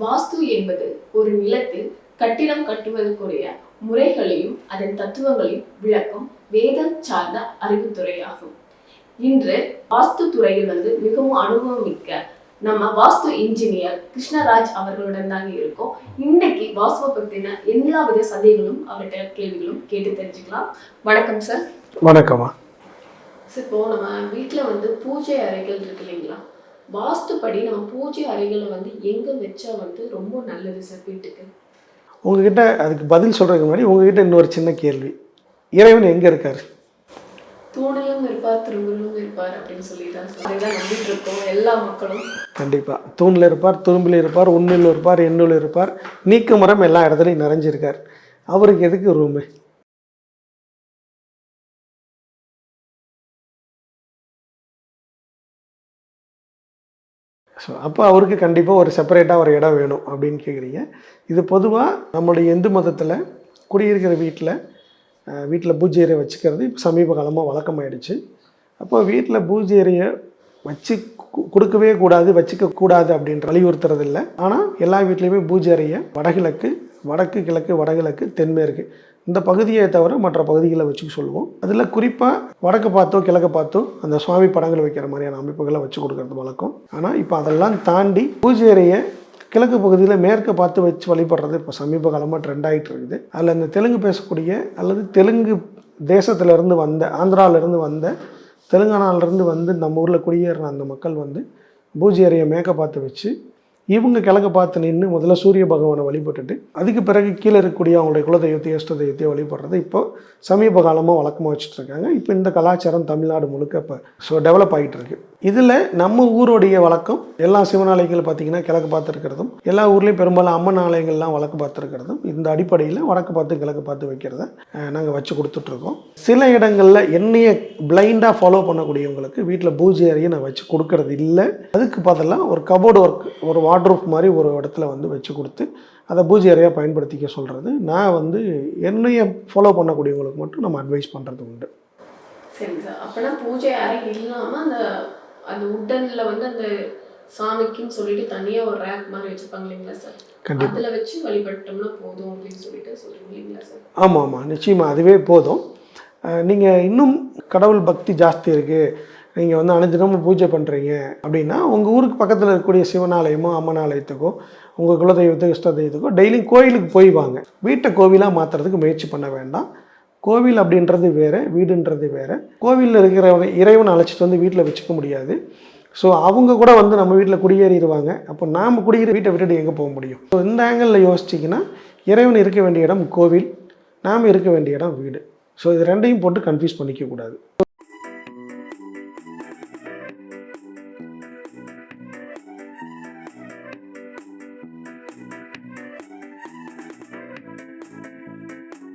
வாஸ்து என்பது ஒரு நிலத்தில் கட்டிடம் கட்டுவதற்குரிய முறைகளையும் அதன் தத்துவங்களையும் விளக்கும் வேதம் சார்ந்த அறிவுத்துறையாகும். இன்று வாஸ்து துறையில் வந்து மிகவும் அனுபவம் மிக்க நம்ம வாஸ்து இன்ஜினியர் கிருஷ்ணராஜ் அவர்களுடன் தாங்க இருக்கோம். இன்னைக்கு வாஸ்துவை பத்தின எல்லா வித சந்தேகங்களும் அவர்கிட்ட கேள்விகளும் கேட்டு தெரிஞ்சுக்கலாம். வணக்கம் சார். வணக்கம்மா. சார் இப்போ நம்ம வீட்டில் வந்து பூஜை அறைகள் இருக்கு இல்லைங்களா? வாஸ்துப்படி நம்ம பூஜை அறைகளை வந்து எங்க வச்சா வந்து ரொம்ப நல்லது சார் வீட்டுக்கு? உங்ககிட்ட அதுக்கு பதில் சொல்கிறதுக்கு முன்னாடி உங்ககிட்ட இன்னொரு சின்ன கேள்வி. இறைவன் எங்கே இருக்கார்? தூணிலும் இருப்பார் திரும்பிலும் இருப்பார் அப்படின்னு சொல்லி தான் நம்பிட்டு இருக்கோம் எல்லா மக்களும். கண்டிப்பாக தூணில் இருப்பார் துரும்பில் இருப்பார் உண்மையில் இருப்பார் எண்ணில் இருப்பார் நீக்க மரம் எல்லா இடத்துலையும் நிறைஞ்சிருக்கார். அவருக்கு எதுக்கு ரூமு? ஸோ அப்போ அவருக்கு கண்டிப்பாக ஒரு செப்பரேட்டாக ஒரு இடம் வேணும் அப்படின்னு கேட்குறீங்க இது பொதுவாக நம்மளுடைய இந்து மதத்தில் குடியிருக்கிற வீட்டில் வீட்டில் பூஜை அறை வச்சுக்கிறது இப்போ சமீப காலமாக வழக்கமாயிடுச்சு. அப்போ வீட்டில் பூஜை அறையை வச்சு கொடுக்கவே கூடாது வச்சுக்கக்கூடாது அப்படின்ற வலியுறுத்துறது இல்லை ஆனால் எல்லா வீட்லேயுமே பூஜை அறையை வடகிழக்கு வடக்கு கிழக்கு வடகிழக்கு தென்மேற்கு இந்த பகுதியை தவிர மற்ற பகுதிகளை வச்சுக்க சொல்லுவோம். அதில் குறிப்பாக வடக்கு பார்த்தோ கிழக்கு பார்த்தோ அந்த சுவாமி படங்கள் வைக்கிற மாதிரியான அமைப்புகளை வச்சு கொடுக்கறது வழக்கம். ஆனால் இப்போ அதெல்லாம் தாண்டி பூஜை அறையை கிழக்கு பகுதியில் மேற்க பார்த்து வச்சு வழிபடுறது இப்போ சமீப காலமாக ட்ரெண்ட் ஆகிட்டு இருக்குது. அதில் இந்த தெலுங்கு பேசக்கூடிய அல்லது தெலுங்கு தேசத்துலேருந்து வந்த ஆந்திராவிலேருந்து வந்த தெலுங்கானாவிலேருந்து வந்து நம்ம ஊரில் குடியேறின அந்த மக்கள் வந்து பூஜை அறையை மேற்க பார்த்து வச்சு இவங்க கிழக்க பார்த்து நின்று முதல்ல சூரிய பகவானை வழிபட்டுட்டு அதுக்கு பிறகு கீழே இருக்கக்கூடிய அவங்களுடைய குலதெய்வத்தையோ இஷ்ட தெய்வத்தையோ வழிபடுறது இப்போ சமீப காலமாக வழக்கமாக வச்சுட்டு இருக்காங்க இப்போ இந்த கலாச்சாரம் தமிழ்நாடு முழுக்க இப்போ ஸோ டெவலப் ஆகிட்டு இருக்கு இதில் நம்ம ஊருடைய வழக்கம் எல்லா சிவனாலயங்கள் பார்த்தீங்கன்னா கிழக்கு பார்த்துருக்கிறதும் எல்லா ஊர்லேயும் பெரும்பாலும் அம்மன் ஆலயங்கள்லாம் வழக்கு பார்த்துருக்கிறதும் இந்த அடிப்படையில் வடக்கு பார்த்து கிழக்கு பார்த்து வைக்கிறத நாங்கள் வச்சு கொடுத்துட்ருக்கோம். சில இடங்களில் என்னைய பிளைண்டாக ஃபாலோ பண்ணக்கூடியவங்களுக்கு வீட்டில் பூஜை அறையை நான் வச்சு கொடுக்கறது இல்லை அதுக்கு பதிலாக ஒரு கபோர்டு ஒர்க் ஒரு வார்ட்ரூப் மாதிரி ஒரு இடத்துல வந்து வச்சு கொடுத்து அதை பூஜை அறையாக பயன்படுத்திக்க சொல்கிறது நான் வந்து என்னைய ஃபாலோ பண்ணக்கூடியவங்களுக்கு மட்டும் நம்ம அட்வைஸ் பண்ணுறது உண்டு. சரிங்க சார். அப்பனா பூஜை அறை இல்லாம அந்த அந்த உட்டன்ல வந்து அந்த சாமிக்குன்னு சொல்லிட்டு தனியா ஒரு ரேக் மாதிரி வச்சிருப்பாங்க இல்லைங்களா சார்? கண்டிப்பாக அதுல வச்சு வழிபட்டோம்னா போதும் அப்படின்னு சொல்லிட்டு இல்லைங்களா சார்? ஆமாம் ஆமாம். நிச்சயமாக அதுவே போதும். நீங்கள் இன்னும் கடவுள் பக்தி ஜாஸ்தி இருக்குது நீங்கள் வந்து அனுதினமும் பூஜை பண்ணுறீங்க அப்படின்னா உங்கள் ஊருக்கு பக்கத்தில் இருக்கக்கூடிய சிவனாலயமோ அம்மன் ஆலயத்துக்கோ உங்கள் குலதெய்வத்துக்கு இஷ்ட தெய்வத்துக்கோ டெய்லியும் கோயிலுக்கு போய் வாங்க. வீட்டை கோவிலாக மாற்றுறதுக்கு முயற்சி பண்ண வேண்டாம். கோவில் அப்படின்றது வேறு வீடுன்றது வேறு. கோவிலில் இருக்கிற இறைவனை அழைச்சிட்டு வந்து வீட்டில் வச்சுக்க முடியாது. ஸோ அவங்க கூட வந்து நம்ம வீட்டில் குடியேறிடுவாங்க. அப்போ நாம் குடியேறி வீட்டை விட்டுட்டு எங்கே போக முடியும்? ஸோ இந்த ஆங்கிளில் யோசிச்சிங்கன்னா இறைவன் இருக்க வேண்டிய இடம் கோவில் நாம் இருக்க வேண்டிய இடம் வீடு. ஸோ இது ரெண்டையும் போட்டு கன்ஃபியூஸ் பண்ணிக்கக்கூடாது